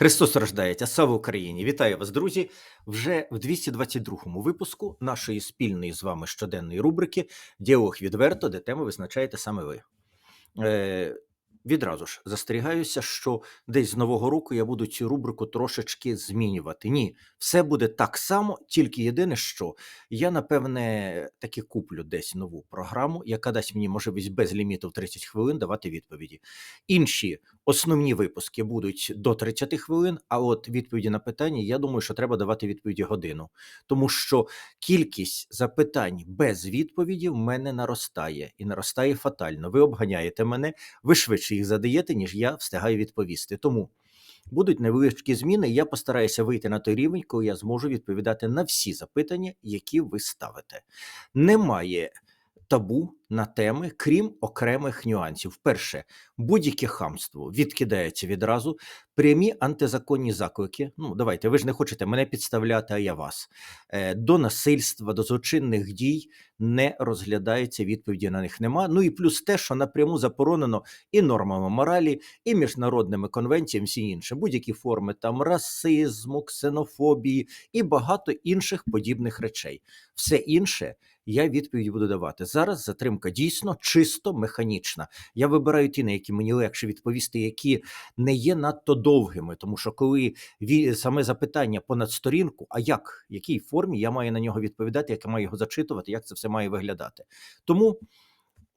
Христос рождається, слава Україні! Вітаю вас, друзі! Вже в 222-му випуску нашої спільної з вами щоденної рубрики Діалог відверто, де тему визначаєте саме ви. Е, відразу ж застерігаюся, що десь з нового року я буду цю рубрику трошечки змінювати. Ні, все буде так само, тільки єдине, що я напевне таки куплю десь нову програму, яка дасть мені можливість без ліміту в 30 хвилин давати відповіді. Інші основні випуски будуть до 30 хвилин. А от відповіді на питання, я думаю, що треба давати відповіді годину, тому що кількість запитань без відповіді в мене наростає і наростає фатально. Ви обганяєте мене, ви швидше їх задаєте, ніж я встигаю відповісти. Тому будуть невеличкі зміни. Я постараюся вийти на той рівень, коли я зможу відповідати на всі запитання, які ви ставите. Немає табу на теми, крім окремих нюансів. Перше, будь-яке хамство відкидається відразу. Прямі антизаконні заклики. Ну, давайте, ви ж не хочете мене підставляти, а я вас. Е, до насильства, до злочинних дій не розглядається, відповіді на них нема. Ну і плюс те, що напряму заборонено і нормами моралі, і міжнародними конвенціями, всі інше, будь-які форми там расизму, ксенофобії і багато інших подібних речей. Все інше я відповідь буду давати. Зараз затримка дійсно чисто механічна. Я вибираю ті, на які мені легше відповісти, які не є надто довгими, тому що коли саме запитання понад сторінку, а як, в якій формі я маю на нього відповідати, як я маю його зачитувати, як це все має виглядати. Тому.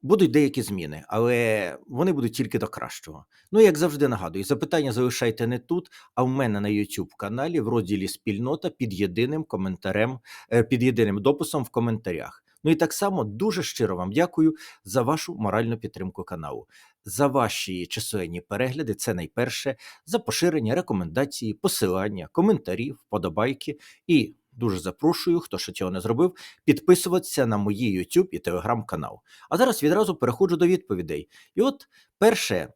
Будуть деякі зміни, але вони будуть тільки до кращого. Ну, як завжди нагадую, запитання залишайте не тут, а в мене на YouTube каналі в розділі Спільнота під єдиним коментарем, е, під єдиним дописом в коментарях. Ну і так само дуже щиро вам дякую за вашу моральну підтримку каналу, за ваші численні перегляди. Це найперше, за поширення, рекомендації, посилання, коментарі, вподобайки і. Дуже запрошую, хто ще цього не зробив, підписуватися на мої YouTube і Telegram канал. А зараз відразу переходжу до відповідей. І от перше,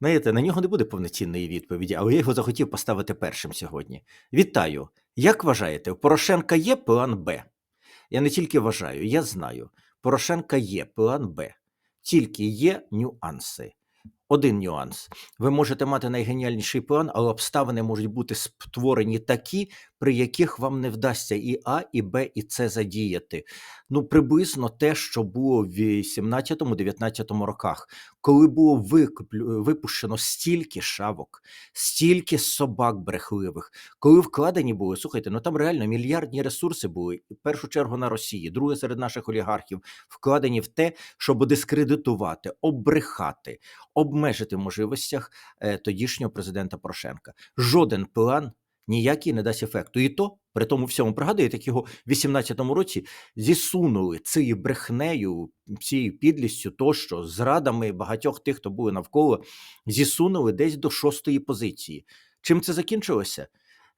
знаєте, на нього не буде повноцінної відповіді, але я його захотів поставити першим сьогодні. Вітаю! Як вважаєте, у Порошенка є план Б? Я не тільки вважаю, я знаю. Порошенка є план Б, тільки є нюанси. Один нюанс: ви можете мати найгеніальніший план, але обставини можуть бути створені такі, при яких вам не вдасться і А, і Б, і С задіяти. Ну, приблизно те, що було в 18-19 роках, коли було випущено стільки шавок, стільки собак брехливих, коли вкладені були, слухайте, ну там реально мільярдні ресурси були, в першу чергу на Росії, друге серед наших олігархів, вкладені в те, щоб дискредитувати, обрехати, обмежити можливостях е, тодішнього президента Порошенка. Жоден план ніякий не дасть ефекту. І то при тому всьому пригадуєте, як його в 18-му році зісунули цією брехнею, цією підлістю, тощо зрадами багатьох тих, хто були навколо, зісунули десь до шостої позиції. Чим це закінчилося?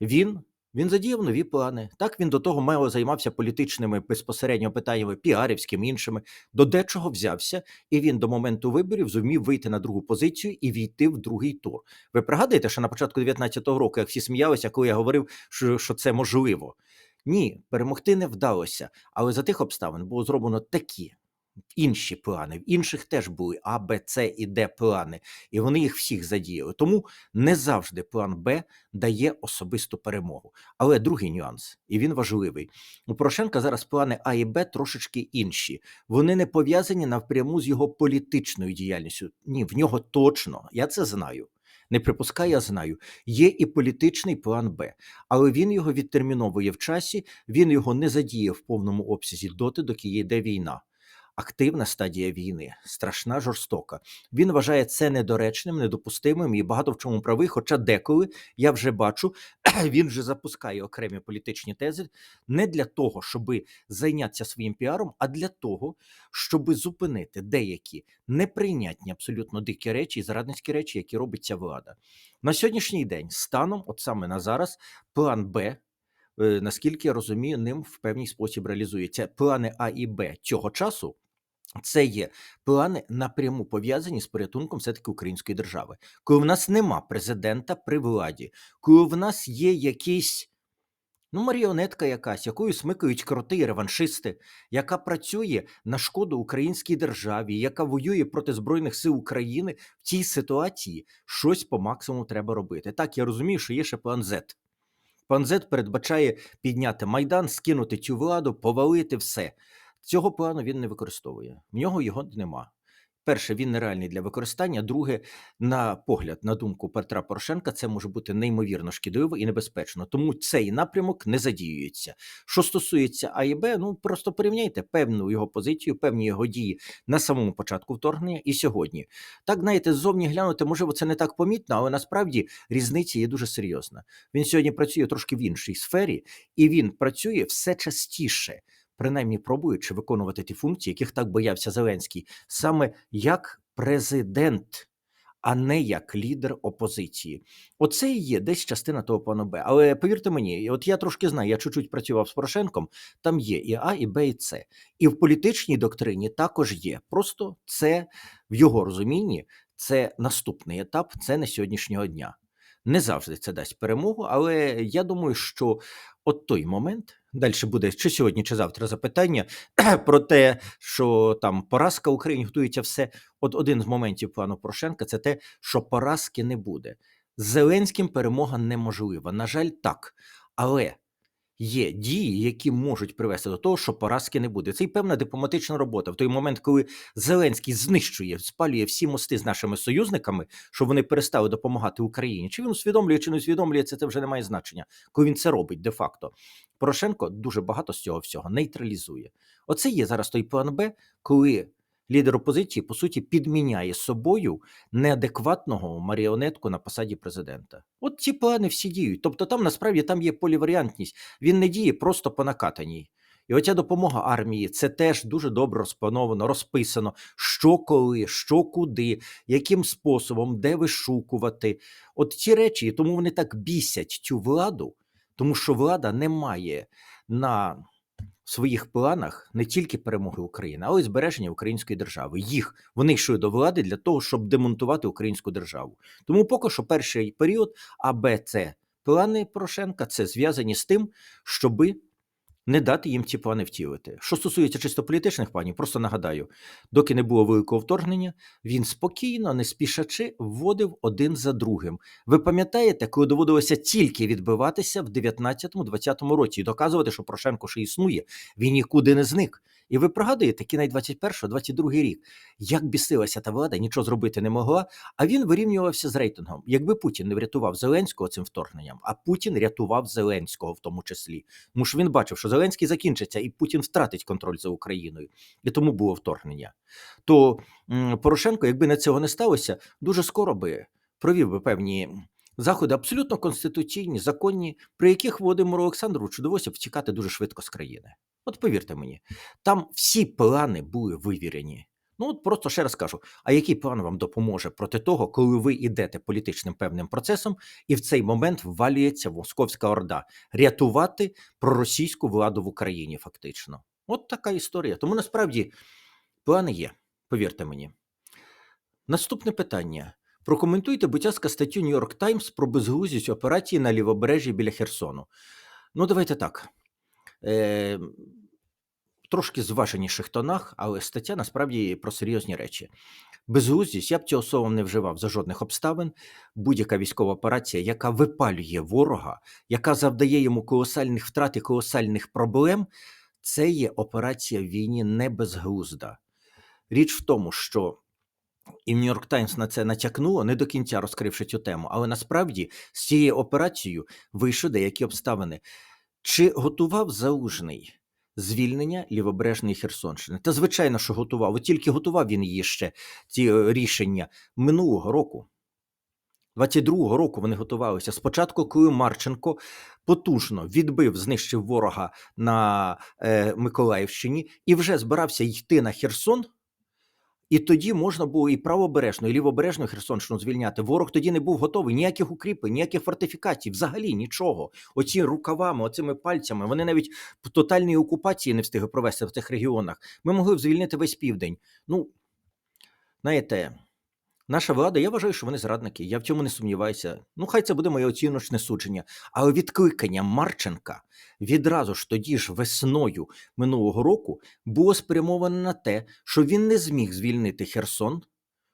Він. Він задіяв нові плани. Так він до того мало займався політичними безпосередньо питаннями, піарівськими іншими. До дечого взявся, і він до моменту виборів зумів вийти на другу позицію і війти в другий тур. Ви пригадуєте, що на початку 19-го року, як всі сміялися, коли я говорив, що, що це можливо? Ні, перемогти не вдалося. Але за тих обставин було зроблено такі інші плани. В інших теж були А, Б, С і Д плани, і вони їх всіх задіяли. Тому не завжди план Б дає особисту перемогу. Але другий нюанс, і він важливий. У Порошенка зараз плани А і Б трошечки інші. Вони не пов'язані напряму з його політичною діяльністю. Ні, в нього точно, я це знаю. Не припускаю, я знаю. Є і політичний план Б, але він його відтерміновує в часі, він його не задіє в повному обсязі доти, доки йде війна. Активна стадія війни, страшна, жорстока. Він вважає це недоречним, недопустимим і багато в чому правий. Хоча деколи я вже бачу, він вже запускає окремі політичні тези не для того, щоб зайнятися своїм піаром, а для того, щоб зупинити деякі неприйнятні абсолютно дикі речі і зрадницькі речі, які робить ця влада. На сьогоднішній день, станом, от саме на зараз, план Б. е, Наскільки я розумію, ним в певний спосіб реалізується плани А і Б цього часу. Це є плани напряму пов'язані з порятунком все-таки української держави. Коли в нас нема президента при владі, коли в нас є якийсь, Ну, маріонетка якась, якою смикають кроти реваншисти, яка працює на шкоду українській державі, яка воює проти Збройних сил України в цій ситуації щось по максимуму треба робити. Так, я розумію, що є ще план Z. План Z передбачає підняти Майдан, скинути цю владу, повалити все. Цього плану він не використовує. В нього його нема. Перше, він нереальний для використання. Друге, на погляд, на думку Петра Порошенка, це може бути неймовірно шкідливо і небезпечно. Тому цей напрямок не задіюється. Що стосується А і Б, ну просто порівняйте певну його позицію, певні його дії на самому початку вторгнення і сьогодні. Так, знаєте, ззовні глянути, можливо, це не так помітно, але насправді різниця є дуже серйозна. Він сьогодні працює трошки в іншій сфері, і він працює все частіше принаймні пробуючи виконувати ті функції, яких так боявся Зеленський, саме як президент, а не як лідер опозиції. Оце і є десь частина того плану Б. Але повірте мені, от я трошки знаю, я чуть-чуть працював з Порошенком. Там є і А, і Б, і С. І в політичній доктрині також є. Просто це в його розумінні це наступний етап, це не сьогоднішнього дня. Не завжди це дасть перемогу, але я думаю, що от той момент далі буде чи сьогодні, чи завтра запитання про те, що там поразка Україні готується все. От один з моментів плану Порошенка це те, що поразки не буде. Зеленським перемога неможлива. На жаль, так. Але є дії, які можуть привести до того, що поразки не буде. Це і певна дипломатична робота. В той момент, коли Зеленський знищує, спалює всі мости з нашими союзниками, щоб вони перестали допомагати Україні. Чи він усвідомлює, чи не усвідомлює це, це вже не має значення, коли він це робить де-факто. Порошенко дуже багато з цього всього нейтралізує. Оце є зараз той план Б, коли лідер опозиції по суті підміняє собою неадекватного маріонетку на посаді президента. От ці плани всі діють. Тобто, там насправді там є поліваріантність. Він не діє просто по накатаній. І оця допомога армії це теж дуже добре розплановано, розписано, що коли, що куди, яким способом, де вишукувати. От ці речі, і тому вони так бісять цю владу, тому що влада не має на своїх планах не тільки перемоги України, але й збереження української держави. Їх вони йшли до влади для того, щоб демонтувати українську державу. Тому поки що перший період А, Б, С плани Порошенка це зв'язані з тим, щоби не дати їм ці плани втілити. Що стосується чисто політичних планів, просто нагадаю, доки не було великого вторгнення, він спокійно, не спішачи, вводив один за другим. Ви пам'ятаєте, коли доводилося тільки відбиватися в 19-20 році і доказувати, що Порошенко ще існує, він нікуди не зник. І ви пригадуєте, кінець 21-22 рік, як бісилася та влада, нічого зробити не могла, а він вирівнювався з рейтингом. Якби Путін не врятував Зеленського цим вторгненням, а Путін рятував Зеленського в тому числі. Тому що він бачив, що Зеленський закінчиться, і Путін втратить контроль за Україною. І тому було вторгнення. То Порошенко, якби на цього не сталося, дуже скоро би провів би певні. Заходи абсолютно конституційні, законні, при яких Володимиру Олександровичу довелося втікати дуже швидко з країни. От повірте мені, там всі плани були вивірені. Ну от просто ще раз кажу: а який план вам допоможе проти того, коли ви йдете політичним певним процесом, і в цей момент ввалюється Московська Орда рятувати проросійську владу в Україні, фактично? От така історія. Тому насправді плани є, повірте мені. Наступне питання. Прокоментуйте, будь ласка, статтю York Times про безглуздість операції на лівобережжі біля Херсону. Ну, давайте так. Е, Трошки зваженіших тонах, але стаття насправді про серйозні речі. Безглуздість я б цього слова не вживав за жодних обставин. Будь-яка військова операція, яка випалює ворога, яка завдає йому колосальних втрат і колосальних проблем, це є операція в війні не безглузда. Річ в тому, що і Нью-Йорк Таймс на це натякнуло, не до кінця розкривши цю тему, але насправді з цією операцією вийшли деякі обставини. Чи готував залужний звільнення лівобережної Херсонщини? Та звичайно, що готував. От тільки готував він її ще ці е, рішення минулого року. 22-го року вони готувалися. Спочатку, коли Марченко потужно відбив, знищив ворога на е, Миколаївщині і вже збирався йти на Херсон. І тоді можна було і правобережну, і лівобережну Херсонщину звільняти. Ворог тоді не був готовий ніяких укріпень, ніяких фортифікацій, взагалі нічого. Оці рукавами, оцими пальцями, вони навіть тотальної окупації не встигли провести в тих регіонах. Ми могли б звільнити весь південь. Ну, знаєте, Наша влада, я вважаю, що вони зрадники. Я в цьому не сумніваюся. Ну, хай це буде моє оціночне судження. Але відкликання Марченка відразу ж тоді ж весною минулого року було спрямоване на те, що він не зміг звільнити Херсон,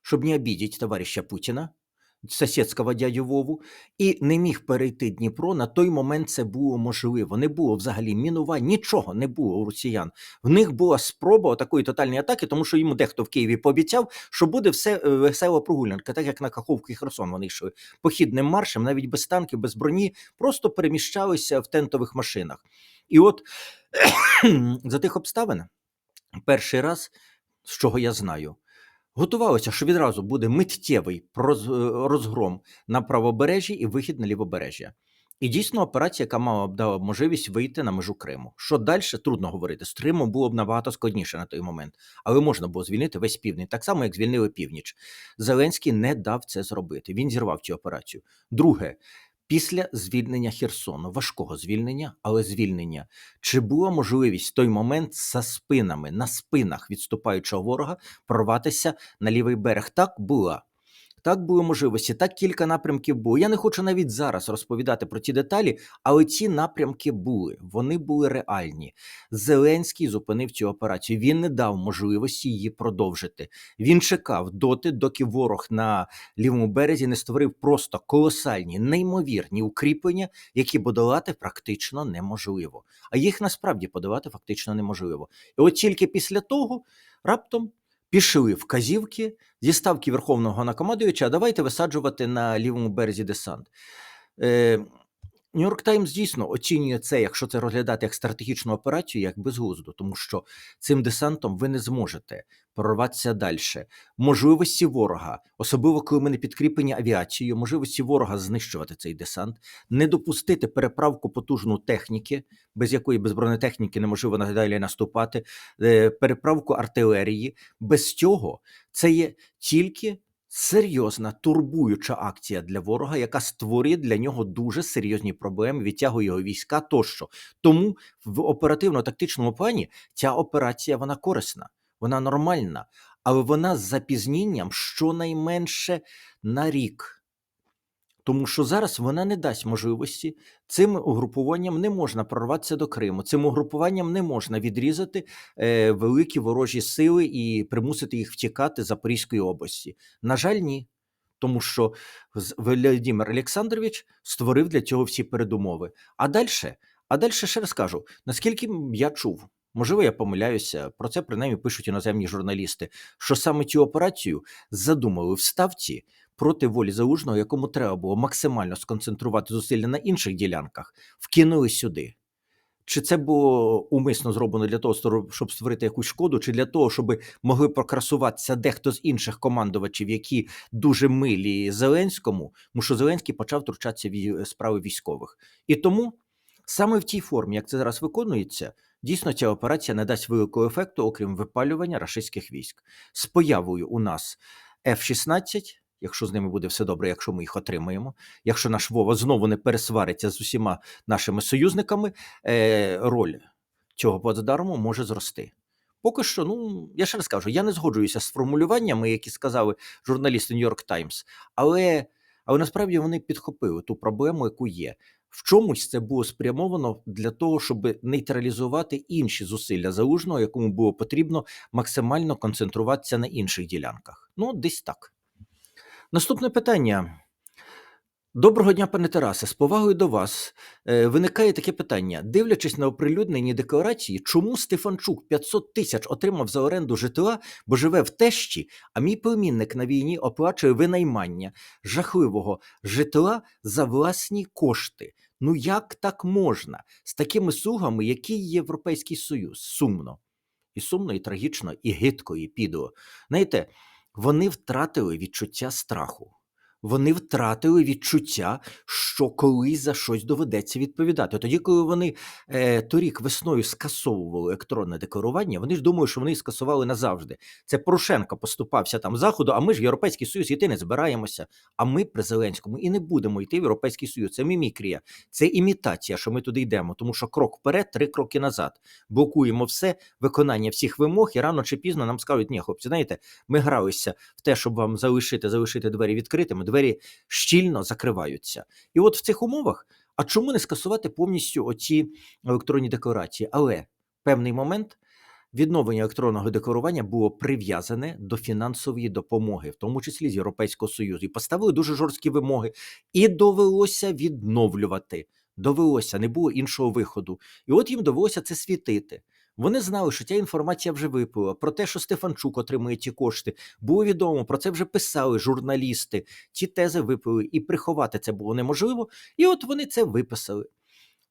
щоб не обідіть товариша Путіна, сусідського дядю Вову, і не міг перейти Дніпро. На той момент це було можливо. Не було взагалі мінувань, нічого не було у росіян. В них була спроба такої тотальної атаки, тому що йому дехто в Києві пообіцяв, що буде все е, весела прогулянка, так як на Каховку і Херсон. Вони йшли похідним маршем, навіть без танків, без броні, просто переміщалися в тентових машинах. І от за тих обставин, перший раз, з чого я знаю, готувалося, що відразу буде миттєвий е, розгром на правобережжі і вихід на лівобережжя. І дійсно операція, яка мала б дала можливість вийти на межу Криму. Що далі, трудно говорити. З Кримом було б набагато складніше на той момент, але можна було звільнити весь південь, так само, як звільнили північ. Зеленський не дав це зробити. Він зірвав цю операцію. Друге, після звільнення Херсону, важкого звільнення, але звільнення, чи була можливість в той момент за спинами, на спинах відступаючого ворога прорватися на лівий берег? Так була. Так були можливості, так кілька напрямків було. Я не хочу навіть зараз розповідати про ті деталі, але ці напрямки були, вони були реальні. Зеленський зупинив цю операцію. Він не дав можливості її продовжити. Він чекав доти, доки ворог на лівому березі не створив просто колосальні, неймовірні укріплення, які подолати практично неможливо. А їх насправді подолати фактично неможливо. І от тільки після того раптом пішли вказівки зі ставки Верховного накомандуюча, давайте висаджувати на лівому березі десант. Е, Нью-Йорк Таймс дійсно оцінює це, якщо це розглядати як стратегічну операцію, як безглузду, тому що цим десантом ви не зможете прорватися далі. Можливості ворога, особливо коли ми не підкріплені авіацією, можливості ворога знищувати цей десант, не допустити переправку потужну техніки, без якої без бронетехніки неможливо надалі наступати, е, переправку артилерії. Без цього це є тільки серйозна турбуюча акція для ворога, яка створює для нього дуже серйозні проблеми, відтягує його війська тощо. Тому в оперативно-тактичному плані ця операція вона корисна, вона нормальна, але вона з запізнінням щонайменше на рік. Тому що зараз вона не дасть можливості цим угрупуванням не можна прорватися до Криму. Цим угрупуванням не можна відрізати е, великі ворожі сили і примусити їх втікати з Запорізької області. На жаль, ні. Тому що Володимир Олександрович створив для цього всі передумови. А далі, а далі ще раз кажу, наскільки я чув, можливо, я помиляюся, про це принаймні пишуть іноземні журналісти, що саме цю операцію задумали в ставці проти волі залужного, якому треба було максимально сконцентрувати зусилля на інших ділянках, вкинули сюди. Чи це було умисно зроблено для того, щоб створити якусь шкоду, чи для того, щоб могли прокрасуватися дехто з інших командувачів, які дуже милі Зеленському, тому що Зеленський почав втручатися в справи військових. І тому саме в тій формі, як це зараз виконується, дійсно ця операція не дасть великого ефекту, окрім випалювання рашистських військ. З появою у нас F-16, якщо з ними буде все добре, якщо ми їх отримаємо, якщо наш Вова знову не пересвариться з усіма нашими союзниками, е, роль цього плацдарму може зрости. Поки що, ну я ще раз кажу, я не згоджуюся з формулюваннями, які сказали журналісти Нью-Йорк Таймс, але, але насправді вони підхопили ту проблему, яку є. В чомусь це було спрямовано для того, щоб нейтралізувати інші зусилля залужного, якому було потрібно максимально концентруватися на інших ділянках. Ну, десь так. Наступне питання. Доброго дня, пане Тарасе. З повагою до вас е, виникає таке питання: дивлячись на оприлюднені декларації, чому Стефанчук 500 тисяч отримав за оренду житла, бо живе в тещі, а мій племінник на війні оплачує винаймання жахливого житла за власні кошти. Ну як так можна з такими сугами, які є Європейський Союз? Сумно. І сумно, і трагічно, і гидко, і підло. Знаєте, вони втратили відчуття страху. Вони втратили відчуття, що колись за щось доведеться відповідати. Тоді, коли вони е, торік весною скасовували електронне декларування, вони ж думали, що вони скасували назавжди. Це Порошенко поступався там заходу, а ми ж в Європейський Союз йти не збираємося. А ми при Зеленському і не будемо йти в Європейський Союз. Це мімікрія, це імітація, що ми туди йдемо, тому що крок вперед, три кроки назад. Блокуємо все виконання всіх вимог, і рано чи пізно нам скажуть, ні, хлопці, знаєте, ми гралися в те, щоб вам залишити, залишити двері відкритими. Двері щільно закриваються. І от в цих умовах, а чому не скасувати повністю оці електронні декларації? Але певний момент. Відновлення електронного декларування було прив'язане до фінансової допомоги, в тому числі з Європейського Союзу, і поставили дуже жорсткі вимоги, і довелося відновлювати. Довелося, не було іншого виходу. І от їм довелося це світити. Вони знали, що ця інформація вже виплила. Про те, що Стефанчук отримує ті кошти, було відомо. Про це вже писали журналісти. Ці тези виплили, і приховати це було неможливо. І от вони це виписали.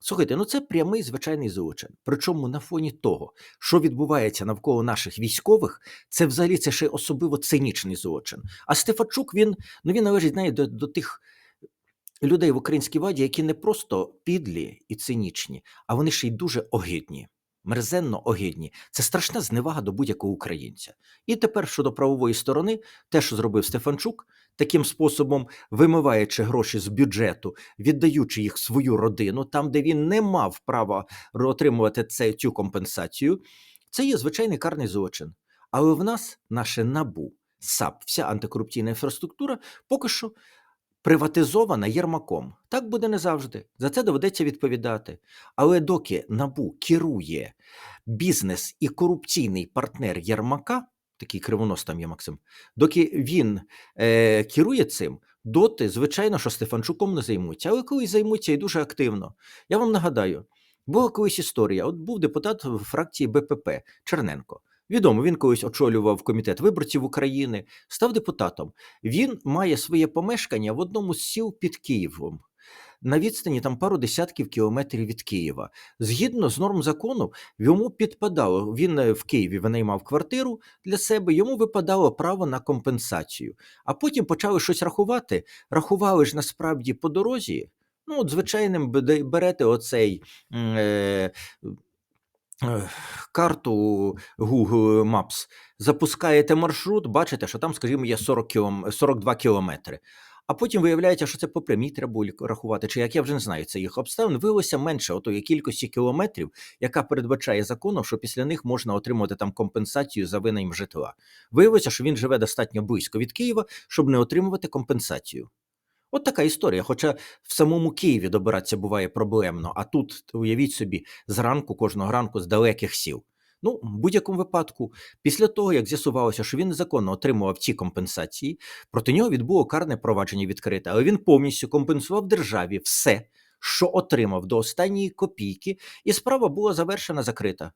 Слухайте, ну це прямий звичайний злочин. Причому на фоні того, що відбувається навколо наших військових, це взагалі це ще особливо цинічний злочин. А Стефанчук він ну він належить знає, до, до тих людей в українській владі, які не просто підлі і цинічні, а вони ще й дуже огидні. Мерзенно огидні. Це страшна зневага до будь-якого українця. І тепер щодо правової сторони, те, що зробив Стефанчук, таким способом вимиваючи гроші з бюджету, віддаючи їх свою родину, там, де він не мав права отримувати це, цю компенсацію, це є звичайний карний злочин. Але в нас наше набу, САП, вся антикорупційна інфраструктура поки що приватизована Єрмаком. Так буде не завжди. За це доведеться відповідати. Але доки набу керує бізнес і корупційний партнер Єрмака, такий кривонос там є Максим, доки він е, керує цим, доти, звичайно, що Стефанчуком не займуться, але колись займуться і дуже активно. Я вам нагадаю, була колись історія. От був депутат фракції БПП Черненко. Відомо, він колись очолював комітет виборців України, став депутатом. Він має своє помешкання в одному з сіл під Києвом. На відстані там пару десятків кілометрів від Києва. Згідно з норм закону, йому підпадало. Він е, в Києві винаймав квартиру для себе, йому випадало право на компенсацію. А потім почали щось рахувати. Рахували ж насправді по дорозі. Ну, от звичайним берете оцей. Е, Карту Google Maps, запускаєте маршрут, бачите, що там, скажімо, є 40 кілом... 42 кілометри. А потім виявляється, що це по прямій треба рахувати, чи як я вже не знаю це їх обставин, виявилося менше отої кількості кілометрів, яка передбачає законом, що після них можна отримати там компенсацію за винайм житла. Виявилося, що він живе достатньо близько від Києва, щоб не отримувати компенсацію. От така історія. Хоча в самому Києві добиратися буває проблемно, а тут уявіть собі зранку, кожного ранку з далеких сіл. Ну, в будь-якому випадку, після того, як з'ясувалося, що він незаконно отримував ці компенсації, проти нього відбуло карне провадження відкрите, але він повністю компенсував державі все, що отримав до останньої копійки, і справа була завершена закрита.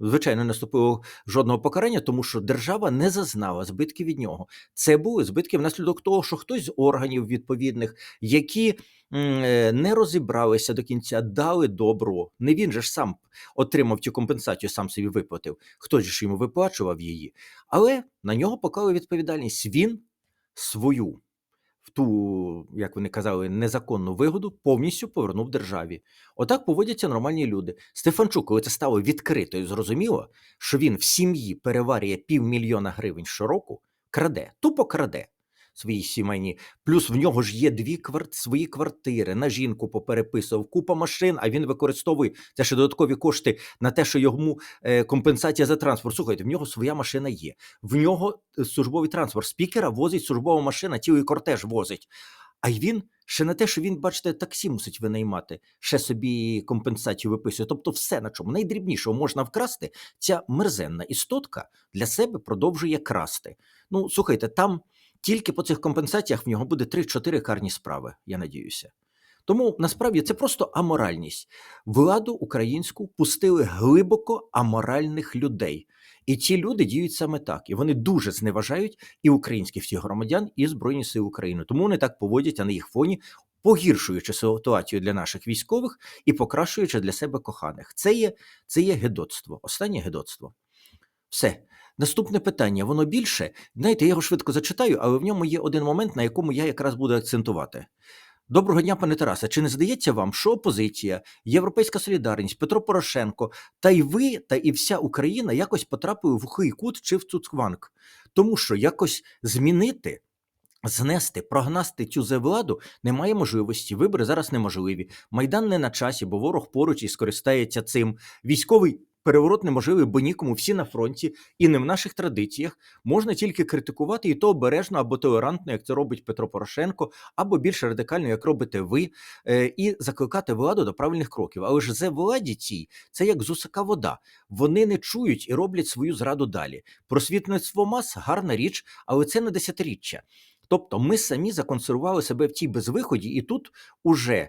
Звичайно, не наступило жодного покарання, тому що держава не зазнала збитків від нього. Це були збитки внаслідок того, що хтось з органів відповідних, які е, не розібралися до кінця, дали добро. Не він же ж сам отримав цю компенсацію, сам собі виплатив. Хтось ж йому виплачував її. Але на нього поклали відповідальність. Він свою в ту, як вони казали, незаконну вигоду повністю повернув державі. Отак поводяться нормальні люди. Стефанчук, коли це стало відкрито і зрозуміло, що він в сім'ї переварює півмільйона гривень щороку, краде, тупо краде свої сімейні. Плюс в нього ж є дві кварт... свої квартири, на жінку попереписував, купа машин, а він використовує це ще додаткові кошти на те, що йому е, компенсація за транспорт. Слухайте, в нього своя машина є. В нього е, службовий транспорт. Спікера возить службова машина, цілий кортеж возить. А й він ще не те, що він, бачите, таксі мусить винаймати, ще собі компенсацію виписує. Тобто, все на чому найдрібнішого можна вкрасти, ця мерзенна істотка для себе продовжує красти. Ну, слухайте, там тільки по цих компенсаціях в нього буде 3-4 карні справи, я надіюся. Тому насправді це просто аморальність. Владу українську пустили глибоко аморальних людей. І ці люди діють саме так. І вони дуже зневажають і українських всіх громадян, і Збройні Сили України. Тому вони так поводять, а на їх фоні, погіршуючи ситуацію для наших військових і покращуючи для себе коханих. Це є, це є гедоцтво, останнє гедоцтво. Все. Наступне питання, воно більше. Знаєте, я його швидко зачитаю, але в ньому є один момент, на якому я якраз буду акцентувати. Доброго дня, пане Тарасе. Чи не здається вам, що опозиція, Європейська солідарність, Петро Порошенко та й ви, та і вся Україна якось потрапили в глухий кут чи в цуцкванг? Тому що якось змінити, знести, прогнасти цю владу немає можливості. Вибори зараз неможливі. Майдан не на часі, бо ворог поруч і скористається цим. Військовий переворот неможливий, бо нікому всі на фронті і не в наших традиціях. Можна тільки критикувати і то обережно або толерантно, як це робить Петро Порошенко, або більш радикально, як робите ви, е, і закликати владу до правильних кроків. Але ж за владі цій це як з усака вода. Вони не чують і роблять свою зраду далі. Просвітництво мас гарна річ, але це не десятиріччя. Тобто ми самі законсервували себе в тій безвиході, і тут уже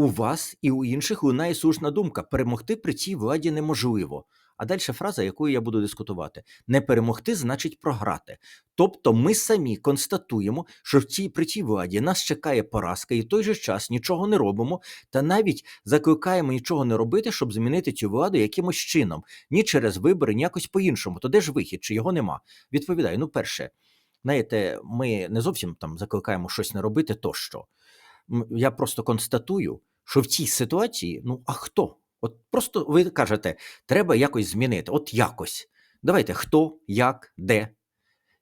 у вас і у інших лунає слушна думка: перемогти при цій владі неможливо. А далі фраза, якою я буду дискутувати: не перемогти значить програти. Тобто, ми самі констатуємо, що в цій при цій владі нас чекає поразка, і в той же час нічого не робимо, та навіть закликаємо нічого не робити, щоб змінити цю владу якимось чином, ні через вибори, ні якось по-іншому. То де ж вихід, чи його нема? Відповідаю: ну, перше, знаєте, ми не зовсім там закликаємо щось не робити, тощо. Я просто констатую, що в цій ситуації, ну а хто? От просто ви кажете, треба якось змінити. От якось. Давайте хто, як, де,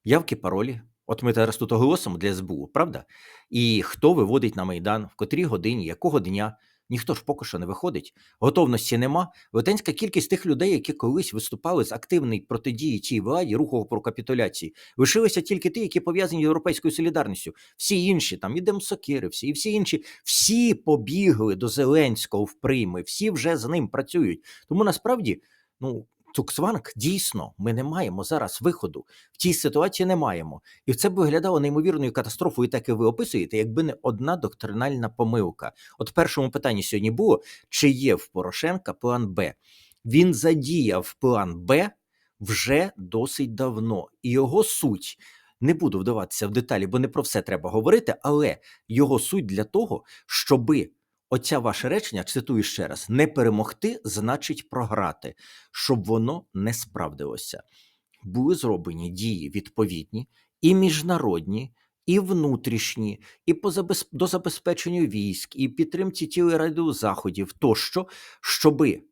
явки, паролі. От ми зараз тут оголосимо для СБУ, правда? І хто виводить на Майдан, в котрій годині, якого дня. Ніхто ж поки що не виходить, готовності нема. Велетенська кількість тих людей, які колись виступали з активної протидії цій владі, руху про капітуляції, лишилися тільки ті, які пов'язані з європейською солідарністю. Всі інші, там і Демсокири, всі, і всі інші, всі побігли до Зеленського в прийми, всі вже з ним працюють. Тому насправді, ну. Цуксванг дійсно ми не маємо зараз виходу. В цій ситуації не маємо. І це б виглядало неймовірною катастрофою, так і ви описуєте, якби не одна доктринальна помилка. От в першому питанні сьогодні було: чи є в Порошенка план Б? Він задіяв план Б вже досить давно, і його суть. Не буду вдаватися в деталі, бо не про все треба говорити, але його суть для того, щоби оця ваше речення, цитую ще раз, не перемогти значить програти, щоб воно не справдилося. Були зроблені дії відповідні і міжнародні, і внутрішні, і по забез... до забезпеченню військ, і підтримці тілераду заходів тощо, щоби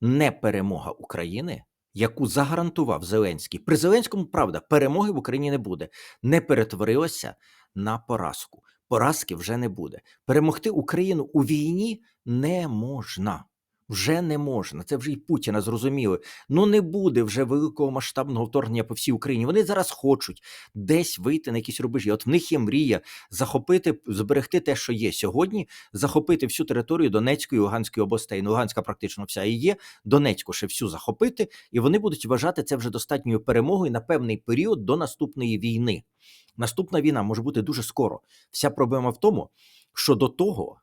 не перемога України, яку загарантував Зеленський. При Зеленському, правда, перемоги в Україні не буде, не перетворилася на поразку. Поразки вже не буде. Перемогти Україну у війні не можна. Вже не можна. Це вже й Путіна зрозуміли. Ну не буде вже великого масштабного вторгнення по всій Україні. Вони зараз хочуть десь вийти на якісь рубежі. От в них є мрія захопити, зберегти те, що є сьогодні, захопити всю територію Донецької і Луганської областей. Ну, Луганська практично вся і є. Донецьку ще всю захопити, і вони будуть вважати це вже достатньою перемогою на певний період до наступної війни. Наступна війна може бути дуже скоро. Вся проблема в тому, що до того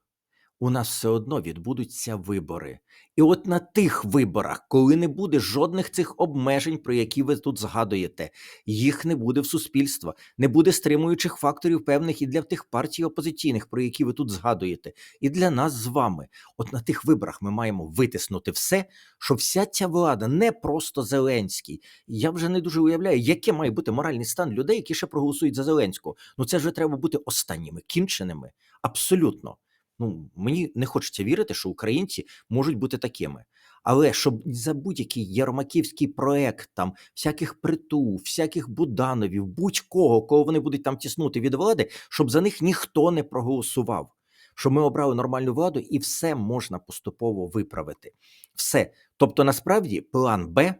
у нас все одно відбудуться вибори. І от на тих виборах, коли не буде жодних цих обмежень, про які ви тут згадуєте, їх не буде в суспільства, не буде стримуючих факторів певних і для тих партій опозиційних, про які ви тут згадуєте, і для нас з вами. От на тих виборах ми маємо витиснути все, що вся ця влада не просто Зеленський. Я вже не дуже уявляю, яке має бути моральний стан людей, які ще проголосують за Зеленського. Ну це вже треба бути останніми, кінченими. Абсолютно. Ну, мені не хочеться вірити, що українці можуть бути такими. Але щоб за будь-який ярмаківський проект, там всяких притул, всяких Будановів, будь-кого, кого вони будуть там тіснути від влади, щоб за них ніхто не проголосував. Що ми обрали нормальну владу, і все можна поступово виправити. Все. Тобто, насправді, план Б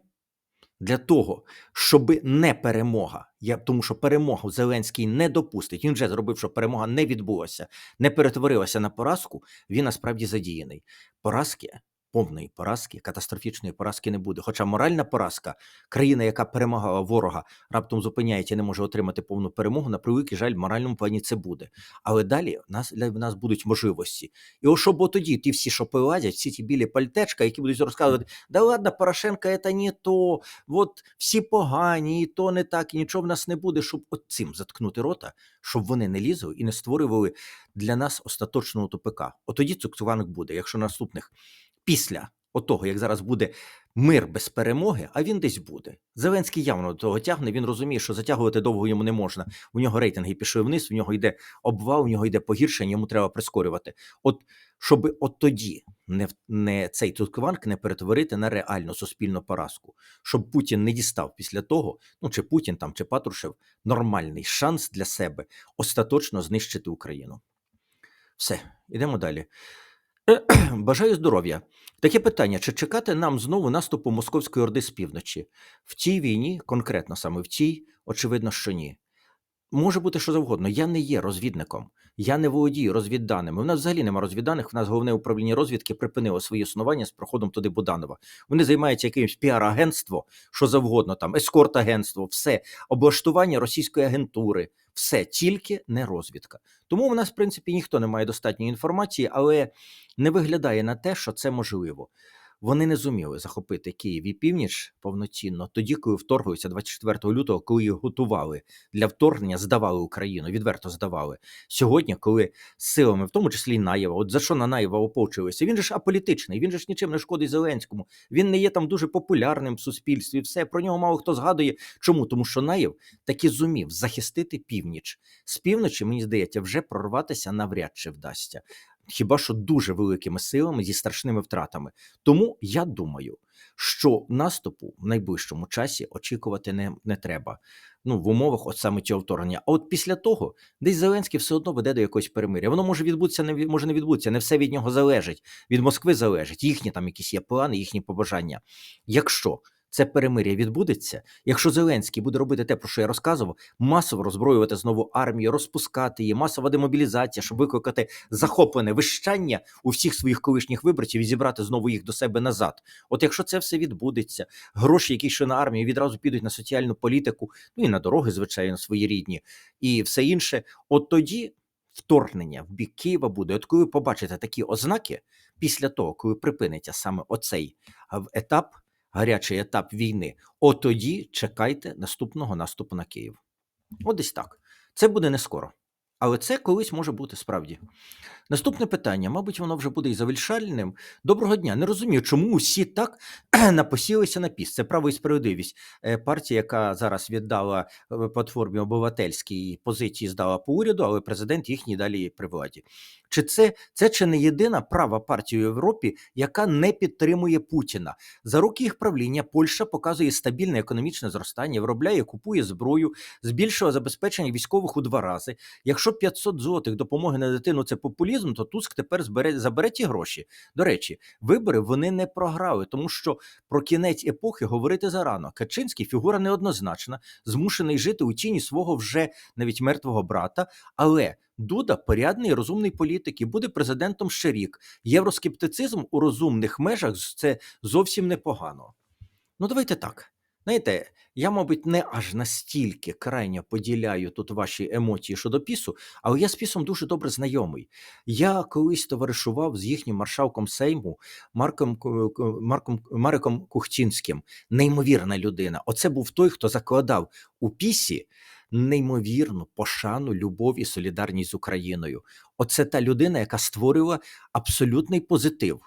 для того, щоб не перемога, я тому що перемогу Зеленський не допустить. Він вже зробив, щоб перемога не відбулася, не перетворилася на поразку. Він насправді задіяний. Поразки, повної поразки, катастрофічної поразки не буде. Хоча моральна поразка, країна, яка перемагала ворога, раптом зупиняється і не може отримати повну перемогу. На превеликий жаль, в моральному плані це буде. Але далі в нас для нас будуть можливості. І ось щоб тоді ті всі, що повилазять, всі ті білі пальтечка, які будуть розказувати, да ладно, Порошенка, це не то, от всі погані, і то не так, і нічого в нас не буде, щоб от цим заткнути рота, щоб вони не лізли і не створювали для нас остаточного тупика. От тоді цукцуванок буде, якщо наступних після отого, як зараз буде мир без перемоги, а він десь буде. Зеленський явно до того тягне. Він розуміє, що затягувати довго йому не можна. У нього рейтинги пішли вниз, у нього йде обвал, у нього йде погіршення, йому треба прискорювати. От щоб от тоді не, не цей Тускванг не перетворити на реальну суспільну поразку, щоб Путін не дістав після того, ну чи Путін там, чи Патрушев, нормальний шанс для себе остаточно знищити Україну. Все, йдемо далі. Бажаю здоров'я. Таке питання: чи чекати нам знову наступу Московської Орди з півночі? В цій війні, конкретно саме в цій, очевидно, що ні. Може бути що завгодно. Я не є розвідником, я не володію розвідданими. У нас взагалі немає розвідданих. В нас головне управління розвідки припинило свої існування з проходом туди Буданова. Вони займаються якимось піар-агентство, що завгодно, там ескорт-агентство, все облаштування російської агентури, все тільки не розвідка. Тому в нас, в принципі, ніхто не має достатньої інформації, але не виглядає на те, що це можливо. Вони не зуміли захопити Київ і північ повноцінно тоді, коли вторглися 24 лютого, коли їх готували для вторгнення, здавали Україну, відверто здавали. Сьогодні, коли силами, в тому числі і Наєва, от за що на Наєва ополчилися, він же ж аполітичний, він же ж нічим не шкодить Зеленському. Він не є там дуже популярним в суспільстві. Все про нього мало хто згадує. Чому? Тому що Наєв таки зумів захистити північ. З півночі, мені здається, вже прорватися навряд чи вдасться. Хіба що дуже великими силами зі страшними втратами. Тому я думаю, що наступу в найближчому часі очікувати не, не треба. Ну, в умовах от саме цього вторгнення. А от після того десь Зеленський все одно веде до якогось перемиря. Воно може відбутися, не може не відбутися. Не все від нього залежить. Від Москви залежить. Їхні там якісь є плани, їхні побажання. Якщо це перемиря відбудеться, якщо Зеленський буде робити те, про що я розказував, масово роззброювати знову армію, розпускати її, масова демобілізація, щоб викликати захоплене вищання у всіх своїх колишніх виборців і зібрати знову їх до себе назад. От якщо це все відбудеться, гроші, які йшли на армію, відразу підуть на соціальну політику, ну і на дороги, звичайно, свої рідні, і все інше. От тоді вторгнення в бік Києва буде. От коли побачите такі ознаки, після того, коли припиниться саме оцей етап, гарячий етап війни, от тоді чекайте наступного наступу на Київ. От десь так. Це буде не скоро. Але це колись може бути справді. Наступне питання, мабуть, воно вже буде і завершальним. Доброго дня. Не розумію, чому усі так напосілися на піс. Це право і справедливість. Е, Партія, яка зараз віддала е, платформі обивательській позиції, здала по уряду, але президент їхній далі при владі. Чи це, це чи не єдина права партія в Європі, яка не підтримує Путіна? За роки їх правління Польща показує стабільне економічне зростання, виробляє, купує зброю, збільшила забезпечення військових у два рази. Якщо 500 злотих допомоги на дитину це популізм, то Туск тепер збере забере ті гроші. До речі, вибори вони не програли, тому що про кінець епохи говорити зарано. Качинський фігура неоднозначна, змушений жити у тіні свого вже навіть мертвого брата, але. Дуда порядний розумний політик і буде президентом ще рік. Євроскептицизм у розумних межах це зовсім непогано. Ну, давайте так. Знаєте, я, мабуть, не аж настільки крайньо поділяю тут ваші емоції щодо пісу, але я з пісом дуже добре знайомий. Я колись товаришував з їхнім маршалком Сейму Марком, Марком Мариком Кухтінським. Неймовірна людина. Оце був той, хто закладав у пісі неймовірну пошану, любов і солідарність з Україною. Оце та людина, яка створила абсолютний позитив.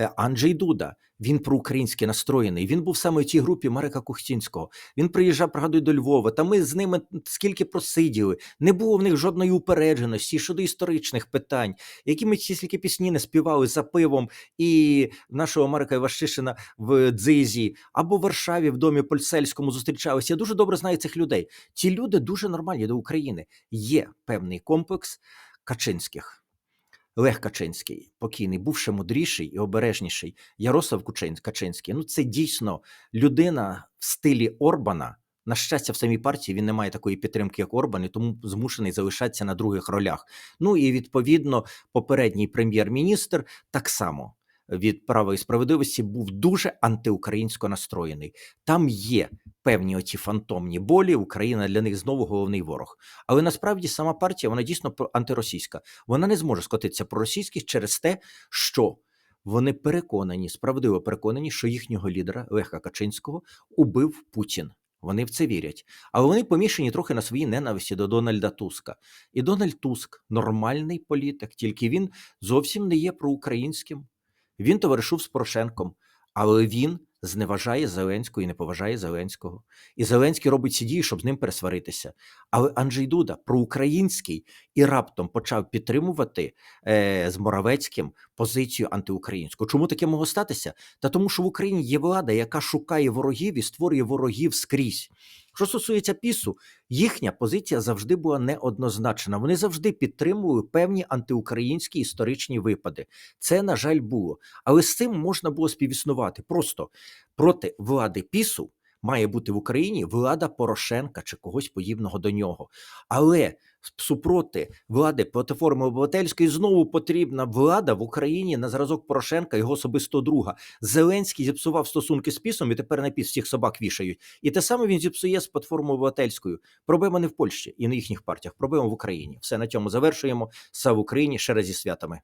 Е, Анджей Дуда, він проукраїнськи настроєний. Він був саме в тій групі Марика Кухтінського. Він приїжджав, пригадую, до Львова. Та ми з ними скільки просиділи. Не було в них жодної упередженості щодо історичних питань, які ми ці стільки пісні не співали за пивом і нашого Марика Івашишина в Дзизі або в Варшаві в домі Польсельському зустрічалися. Я дуже добре знаю цих людей. Ці люди дуже нормальні до України. Є певний комплекс Качинських. Лех Качинський, покійний, був ще мудріший і обережніший. Ярослав Качинський. Ну, це дійсно людина в стилі Орбана. На щастя, в самій партії він не має такої підтримки, як Орбан, і тому змушений залишатися на других ролях. Ну і відповідно, попередній прем'єр-міністр так само від права і справедливості був дуже антиукраїнсько настроєний. Там є певні оці фантомні болі. Україна для них знову головний ворог. Але насправді сама партія вона дійсно про- антиросійська. Вона не зможе скотитися проросійських через те, що вони переконані, справедливо переконані, що їхнього лідера Леха Качинського убив Путін. Вони в це вірять. Але вони помішані трохи на своїй ненависті до Дональда Туска. І Дональд Туск нормальний політик, тільки він зовсім не є проукраїнським. Він товаришув з Порошенком, але він зневажає Зеленського і не поважає Зеленського. І Зеленський робить ці дії, щоб з ним пересваритися. Але Анджей Дуда проукраїнський і раптом почав підтримувати е, з Моравецьким позицію антиукраїнську. Чому таке могло статися? Та тому, що в Україні є влада, яка шукає ворогів і створює ворогів скрізь. Що стосується пісу, їхня позиція завжди була неоднозначна. Вони завжди підтримували певні антиукраїнські історичні випади. Це, на жаль, було. Але з цим можна було співіснувати. Просто проти влади пісу має бути в Україні влада Порошенка чи когось подібного до нього. Але супроти влади платформи обивательської знову потрібна влада в Україні на зразок Порошенка його особистого друга. Зеленський зіпсував стосунки з пісом і тепер на піс всіх собак вішають. І те саме він зіпсує з платформою обивательською. Проблема не в Польщі і на їхніх партіях, проблема в Україні. Все на цьому завершуємо. Слава Україні ще раз зі святами.